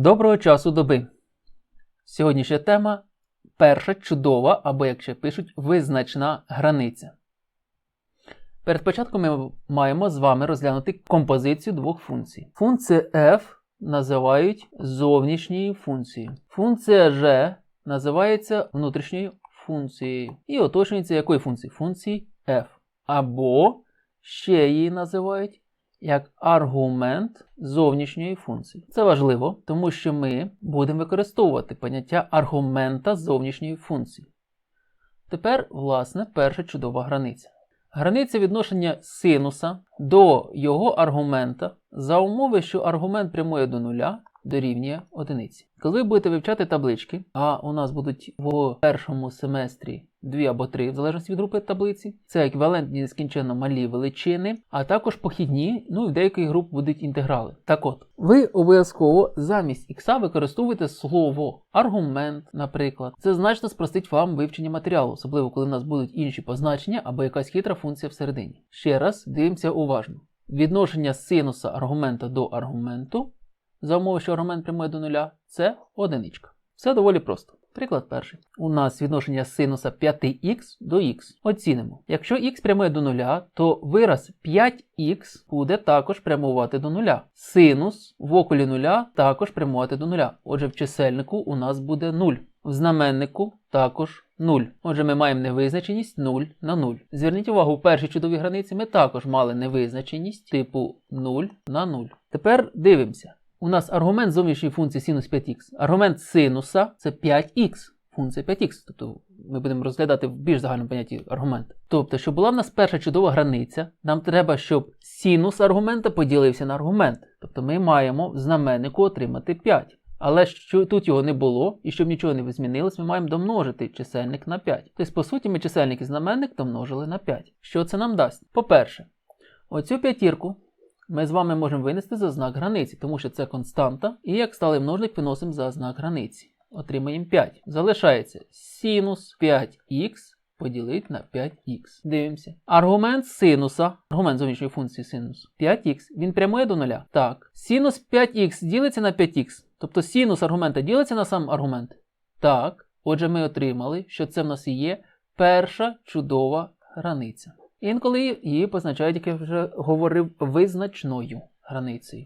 Доброго часу доби. Сьогоднішня тема перша чудова, або, як ще пишуть, визначна границя. Перед початком ми маємо з вами розглянути композицію двох функцій. Функція f називають зовнішньою функцією. Функція g називається внутрішньою функцією. І оточується якою функцією? Функції f. Або ще її називають як аргумент зовнішньої функції. Це важливо, тому що ми будемо використовувати поняття аргумента зовнішньої функції. Тепер, власне, перша чудова границя. Границя відношення синуса до його аргумента за умови, що аргумент прямує до нуля дорівнює одиниці. Коли ви будете вивчати таблички, а у нас будуть в першому семестрі дві або три, в залежності від групи таблиці, це еквівалентні нескінченно малі величини, а також похідні, ну і в деяких груп будуть інтеграли. Так от, ви обов'язково замість ікса використовуєте слово аргумент, наприклад. Це значно спростить вам вивчення матеріалу, особливо коли в нас будуть інші позначення або якась хитра функція всередині. Ще раз дивимося уважно. Відношення синуса аргумента до аргументу за умови, що аргумент прямує до нуля, це одиничка. Все доволі просто. Приклад перший. У нас відношення синуса 5х до х. Оцінимо. Якщо х прямує до нуля, то вираз 5х буде також прямувати до нуля. Синус в околі нуля також прямувати до нуля. Отже, в чисельнику у нас буде 0. В знаменнику також 0. Отже, ми маємо невизначеність 0 на 0. Зверніть увагу, у першій чудовій границі ми також мали невизначеність типу 0 на 0. Тепер дивимося. У нас аргумент зовнішньої функції синус 5х. Аргумент синуса це 5х. Функція 5х. Тобто ми будемо розглядати в більш загальному понятті аргумент. Тобто, щоб була в нас перша чудова границя, нам треба, щоб синус аргумента поділився на аргумент. Тобто ми маємо в знаменнику отримати 5. Але що тут його не було, і щоб нічого не змінилось, ми маємо домножити чисельник на 5. Тобто, по суті, ми чисельник і знаменник домножили на 5. Що це нам дасть? По-перше, оцю п'ятірку ми з вами можемо винести за знак границі, тому що це константа, і як сталий множник виносимо за знак границі. Отримаємо 5. Залишається синус 5х поділити на 5х. Дивимося. Аргумент синуса, аргумент зовнішньої функції синус 5х, він прямує до нуля. Так. Синус 5х ділиться на 5х. Тобто синус аргумента ділиться на сам аргумент. Так. Отже, ми отримали, що це в нас і є перша чудова границя. Інколи її позначають, як я вже говорив, визначною границею.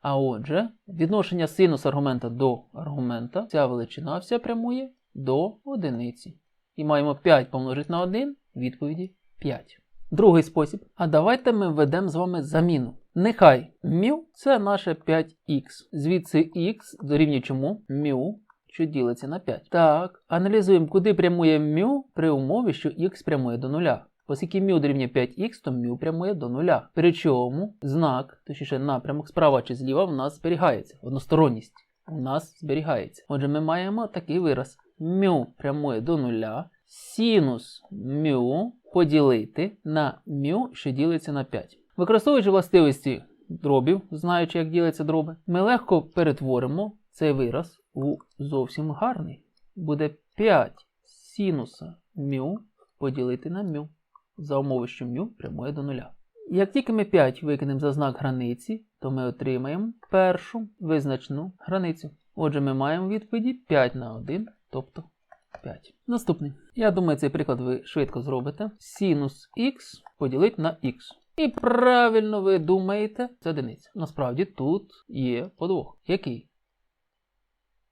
А отже, відношення синус аргумента до аргумента, ця величина вся прямує до одиниці. І маємо 5 помножити на 1, відповіді 5. Другий спосіб. А давайте ми введемо з вами заміну. Нехай μ це наше 5х. Звідси х дорівнює чому? μ, що ділиться на 5. Так, аналізуємо, куди прямує μ при умові, що х прямує до нуля. Оскільки μ дорівнює 5х, то μ прямує до нуля. Причому знак, точніше напрямок справа чи зліва в нас зберігається. Односторонність у нас зберігається. Отже, ми маємо такий вираз. μ прямує до нуля. Синус μ поділити на μ, що ділиться на 5. Використовуючи властивості дробів, знаючи, як діляться дроби, ми легко перетворимо цей вираз у зовсім гарний. Буде 5 синуса μ поділити на μ за умови, що μ прямує до нуля. Як тільки ми 5 викинемо за знак границі, то ми отримаємо першу визначну границю. Отже, ми маємо відповіді 5 на 1, тобто 5. Наступний. Я думаю, цей приклад ви швидко зробите. Синус х поділити на х. І правильно ви думаєте, це одиниця. Насправді тут є подвох. Який?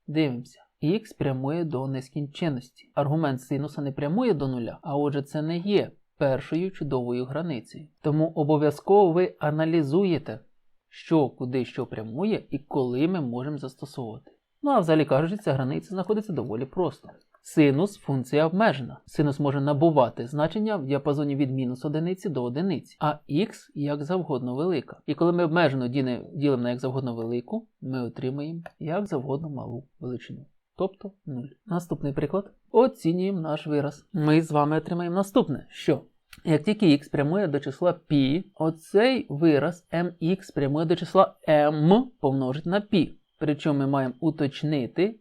Дивимося. Х прямує до нескінченності. Аргумент синуса не прямує до нуля, а отже, це не є першою чудовою границею. Тому обов'язково ви аналізуєте, що куди що прямує і коли ми можемо застосовувати. Ну а взагалі кажучи, ця границя знаходиться доволі просто. Синус функція обмежена. Синус може набувати значення в діапазоні від мінус одиниці до одиниці, а х як завгодно велика. І коли ми обмежено ділимо на як завгодно велику, ми отримаємо як завгодно малу величину Тобто 0. Наступний приклад. Оцінюємо наш вираз. Ми з вами отримаємо наступне, що як тільки х прямує до числа π, оцей вираз mx прямує до числа m помножити на π. Причому ми маємо уточнити,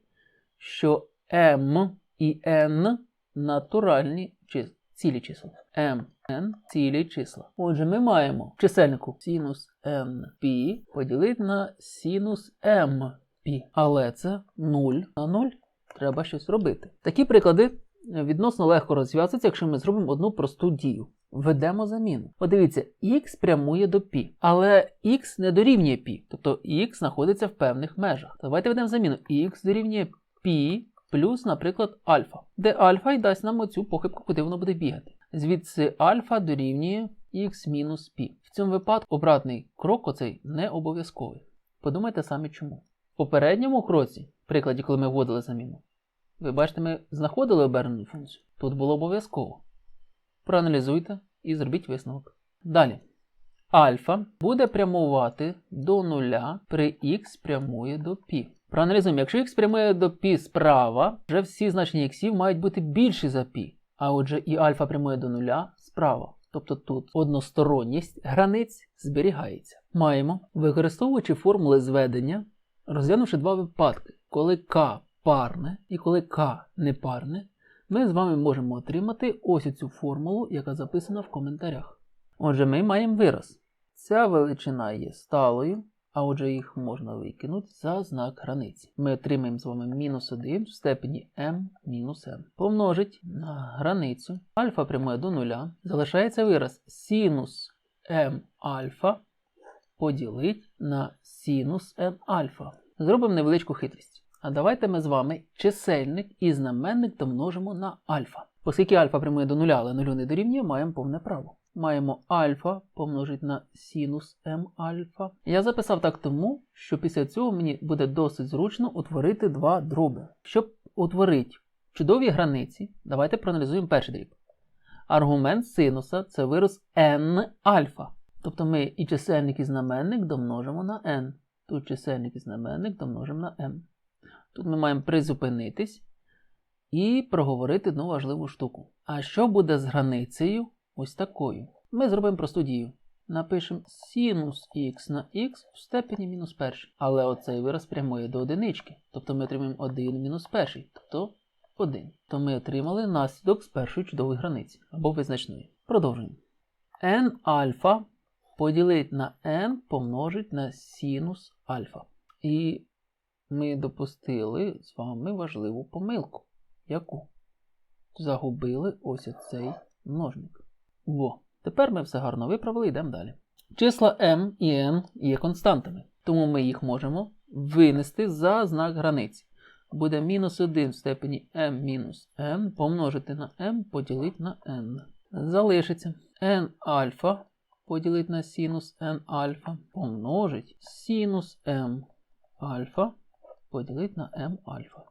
що m і n натуральні числа, цілі числа. m, n цілі числа. Отже, ми маємо в чисельнику синус nπ поділити на синус m π. Але це 0 на 0. Треба щось робити. Такі приклади відносно легко розв'язуються, якщо ми зробимо одну просту дію. Введемо заміну. Подивіться, х прямує до π, але х не дорівнює π, тобто х знаходиться в певних межах. Давайте введемо заміну. х дорівнює π плюс, наприклад, альфа, де альфа й дасть нам оцю похибку, куди воно буде бігати. Звідси альфа дорівнює х мінус π. В цьому випадку обратний крок оцей не обов'язковий. Подумайте самі чому. В попередньому кроці, в прикладі, коли ми вводили заміну, ви бачите, ми знаходили обернену функцію. Тут було обов'язково. Проаналізуйте і зробіть висновок. Далі. Альфа буде прямувати до нуля при х прямує до π. Проаналізуємо, якщо х прямує до π справа, вже всі значення х мають бути більші за π. А отже, і альфа прямує до нуля справа. Тобто тут односторонність границь зберігається. Маємо, використовуючи формули зведення, розглянувши два випадки, коли k парне і коли k непарне, ми з вами можемо отримати ось цю формулу, яка записана в коментарях. Отже, ми маємо вираз. Ця величина є сталою, а отже їх можна викинути за знак границі. Ми отримаємо з вами мінус 1 в степені m мінус m. Помножить на границю альфа прямує до нуля. Залишається вираз синус m альфа поділить на синус m альфа. Зробимо невеличку хитрість. А давайте ми з вами чисельник і знаменник домножимо на альфа. Оскільки альфа прямує до нуля, але нулю не дорівнює, маємо повне право. Маємо альфа помножити на синус m альфа. Я записав так тому, що після цього мені буде досить зручно утворити два дроби. Щоб утворити чудові границі, давайте проаналізуємо перший дріб. Аргумент синуса це вираз n альфа. Тобто ми і чисельник і знаменник домножимо на n. Тут чисельник і знаменник домножимо на m. Тут ми маємо призупинитись і проговорити одну важливу штуку. А що буде з границею ось такою? Ми зробимо просту дію. Напишемо синус х на х в степені мінус перший. Але оцей вираз прямує до одинички. Тобто ми отримаємо 1 мінус перший, тобто 1. То ми отримали наслідок з першої чудової границі або визначної. Продовжуємо. n альфа поділить на n помножить на синус альфа. І ми допустили з вами важливу помилку. Яку? Загубили ось цей множник. Во. Тепер ми все гарно виправили, йдемо далі. Числа m і n є константами, тому ми їх можемо винести за знак границі. Буде мінус 1 в степені m мінус n помножити на m поділити на n. Залишиться n альфа поділити на синус n альфа помножить синус m альфа поділити на m альфа.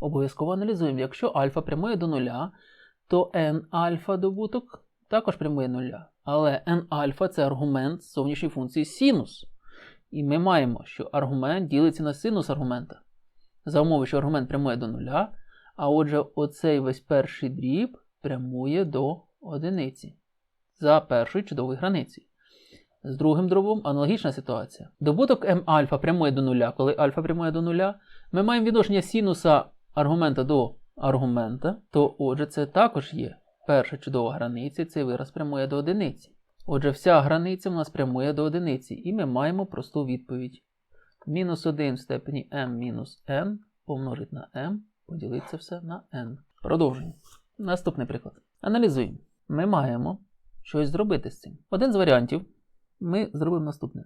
Обов'язково аналізуємо. Якщо альфа прямує до нуля, то n альфа добуток також прямує нуля. Але n альфа це аргумент зовнішньої функції синус. І ми маємо, що аргумент ділиться на синус аргумента. За умови, що аргумент прямує до нуля, а отже, оцей весь перший дріб прямує до одиниці за першою чудовою границею. З другим дробом аналогічна ситуація. Добуток m альфа прямує до нуля. Коли альфа прямує до нуля, ми маємо відношення синуса аргумента до аргумента, то отже, це також є перша чудова границя, цей вираз прямує до одиниці. Отже, вся границя в нас прямує до одиниці, і ми маємо просту відповідь. Мінус 1 в степені m мінус n помножить на m, поділиться все на n. Продовжуємо. Наступний приклад. Аналізуємо. Ми маємо щось зробити з цим. Один з варіантів ми зробимо наступне.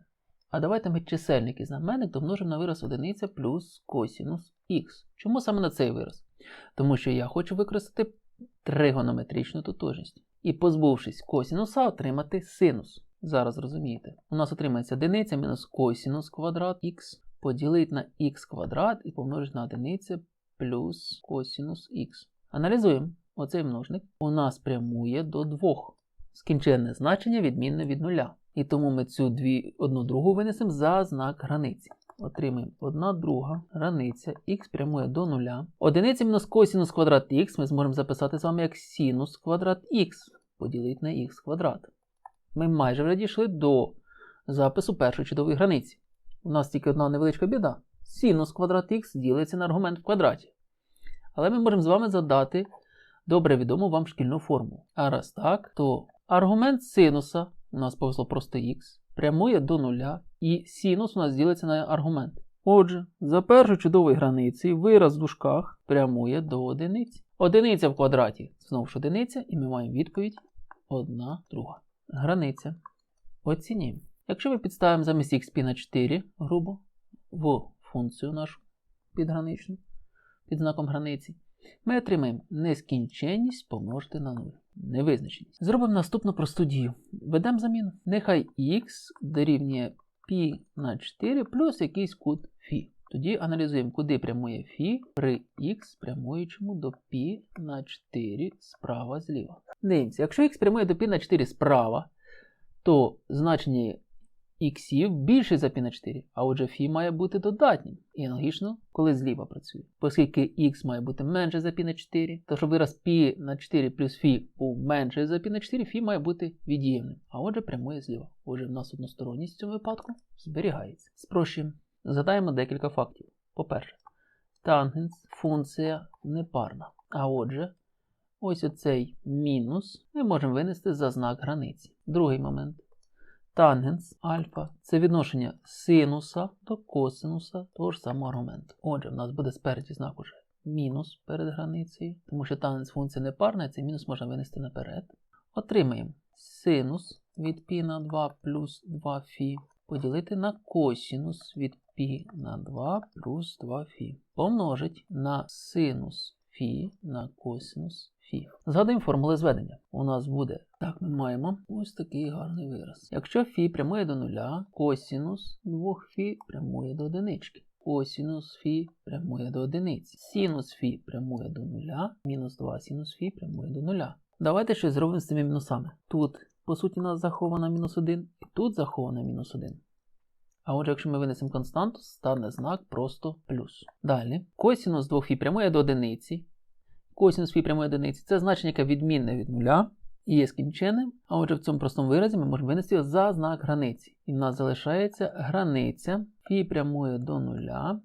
А давайте ми чисельник і знаменник домножимо на вираз одиниця плюс косінус х. Чому саме на цей вираз? Тому що я хочу використати тригонометричну тотожність. І, позбувшись косінуса, отримати синус. Зараз розумієте. У нас отримається одиниця мінус косінус квадрат х поділити на х квадрат і помножити на одиниця плюс косінус х. Аналізуємо. Оцей множник у нас прямує до 2. Скінченне значення відмінне від нуля. І тому ми цю дві, одну другу винесемо за знак границі. Отримаємо 1 друга границя х прямує до нуля. Одиниця мінус косінус квадрат х ми зможемо записати з вами як синус квадрат х поділити на х квадрат. Ми майже вже дійшли до запису першої чудової границі. У нас тільки одна невеличка біда. Синус квадрат х ділиться на аргумент в квадраті. Але ми можемо з вами задати добре відому вам шкільну форму. А раз так, то аргумент синуса у нас повезло просто х, прямує до нуля, і синус у нас ділиться на аргумент. Отже, за першою чудовою границею вираз в дужках прямує до одиниці. Одиниця в квадраті знову ж одиниця, і ми маємо відповідь 1 друга. Границя. Оцінюємо. Якщо ми підставимо замість х пі на 4, грубо, в функцію нашу підграничну, під знаком границі, ми отримаємо нескінченність помножити на 0 Невизначеність. Зробимо наступну просту дію. Ведемо заміну. Нехай х дорівнює π на 4 плюс якийсь кут φ. Тоді аналізуємо, куди прямує φ при х прямуючому до π на 4 справа зліва. Дивимося, якщо х прямує до π на 4 справа, то значення іксів більше за π на 4, а отже φ має бути додатнім. І аналогічно, коли зліва працює. Оскільки х має бути менше за π на 4, то щоб вираз π на 4 плюс φ був менше за π на 4, φ має бути від'ємним, а отже прямує зліва. Отже, в нас односторонність в цьому випадку зберігається. Спрощуємо. Згадаємо декілька фактів. По-перше, тангенс функція непарна. А отже, ось оцей мінус ми можемо винести за знак границі. Другий момент. Тангенс альфа це відношення синуса до косинуса того ж самого аргументу. Отже, в нас буде спереді знак уже мінус перед границею, тому що тангенс функція не парна, і цей мінус можна винести наперед. Отримаємо синус від π на 2 плюс 2 фі поділити на косинус від π на 2 плюс 2 фі. Помножить на синус фі на косинус фіф. Згадаємо формули зведення. У нас буде так, ми маємо ось такий гарний вираз. Якщо фі прямує до нуля, косінус 2 фі прямує до одинички. Косінус фі прямує до одиниці. Синус фі прямує до нуля, мінус 2 синус фі прямує до нуля. Давайте щось зробимо з цими мінусами. Тут, по суті, у нас заховано мінус 1, і тут заховано мінус 1. А отже, якщо ми винесемо константу, стане знак просто плюс. Далі. Косінус 2 фі прямує до одиниці. Косінус фі прямує одиниці це значення, яке відмінне від нуля і є скінченним. А отже, в цьому простому виразі ми можемо винести його за знак границі. І в нас залишається границя фі прямує до нуля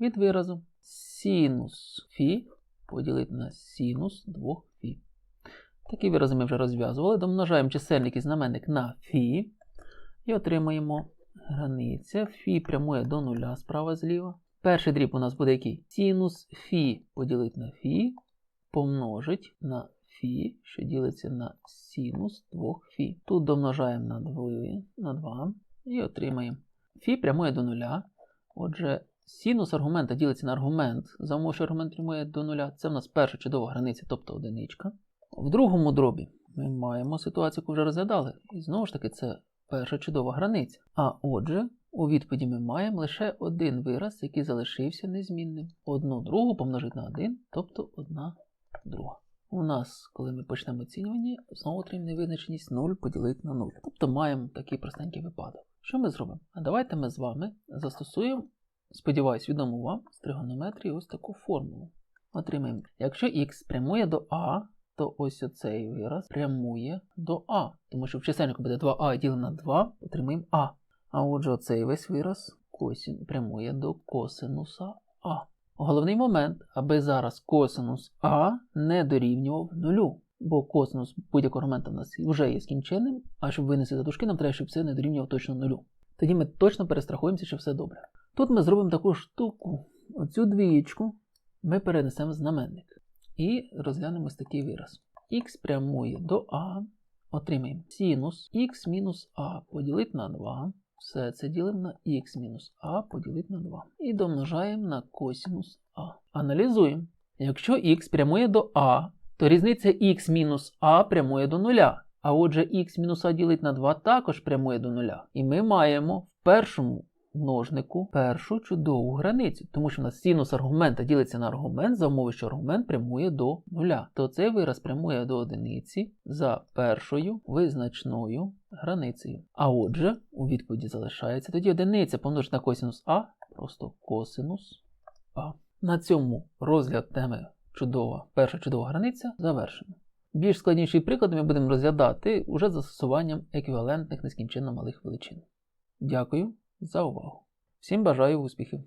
від виразу синус фі поділити на синус 2 фі. Такі вирази ми вже розв'язували. Домножаємо чисельник і знаменник на фі і отримаємо границя. Фі прямує до нуля справа зліва. Перший дріб у нас буде який? Синус фі поділити на фі, помножить на фі, що ділиться на синус 2 фі. Тут домножаємо на 2, на 2 і отримаємо. Фі прямує до нуля. Отже, синус аргумента ділиться на аргумент. За умови, що аргумент прямує до нуля. Це в нас перша чудова границя, тобто одиничка. В другому дробі ми маємо ситуацію, яку вже розглядали. І знову ж таки, це перша чудова границя. А отже, у відповіді ми маємо лише один вираз, який залишився незмінним. Одну другу помножити на 1, тобто одна друга. У нас, коли ми почнемо оцінювання, знову отримаємо невизначеність 0 поділити на 0. Тобто маємо такий простенький випадок. Що ми зробимо? А давайте ми з вами застосуємо, сподіваюсь, відому вам з тригонометрії ось таку формулу. Отримаємо, якщо х прямує до А, то ось оцей вираз прямує до А. Тому що в чисельнику буде 2а ділено на 2, отримаємо А. А отже, оцей весь вираз косін прямує до косинуса А. Головний момент, аби зараз косинус А не дорівнював нулю. Бо косинус будь-якого аргумента в нас вже є скінченним, а щоб винести за дужки, нам треба, щоб це не дорівнював точно нулю. Тоді ми точно перестрахуємося, що все добре. Тут ми зробимо таку штуку. Оцю двієчку ми перенесемо в знаменник. І розглянемо ось такий вираз. Х прямує до А, отримаємо синус х мінус А поділити на 2. Все це ділимо на х мінус А поділити на 2. І домножаємо на косинус А. Аналізуємо. Якщо х прямує до А, то різниця х мінус А прямує до нуля. А отже, х мінус А ділить на 2 також прямує до нуля. І ми маємо в першому множнику першу чудову границю, тому що в нас синус аргумента ділиться на аргумент за умови, що аргумент прямує до нуля. То цей вираз прямує до одиниці за першою визначною границею. А отже, у відповіді залишається тоді одиниця помножити косинус А, просто косинус А. На цьому розгляд теми чудова, перша чудова границя завершено. Більш складніші приклади ми будемо розглядати уже застосуванням еквівалентних нескінченно малих величин. Дякую за увагу. Всім бажаю успіхів!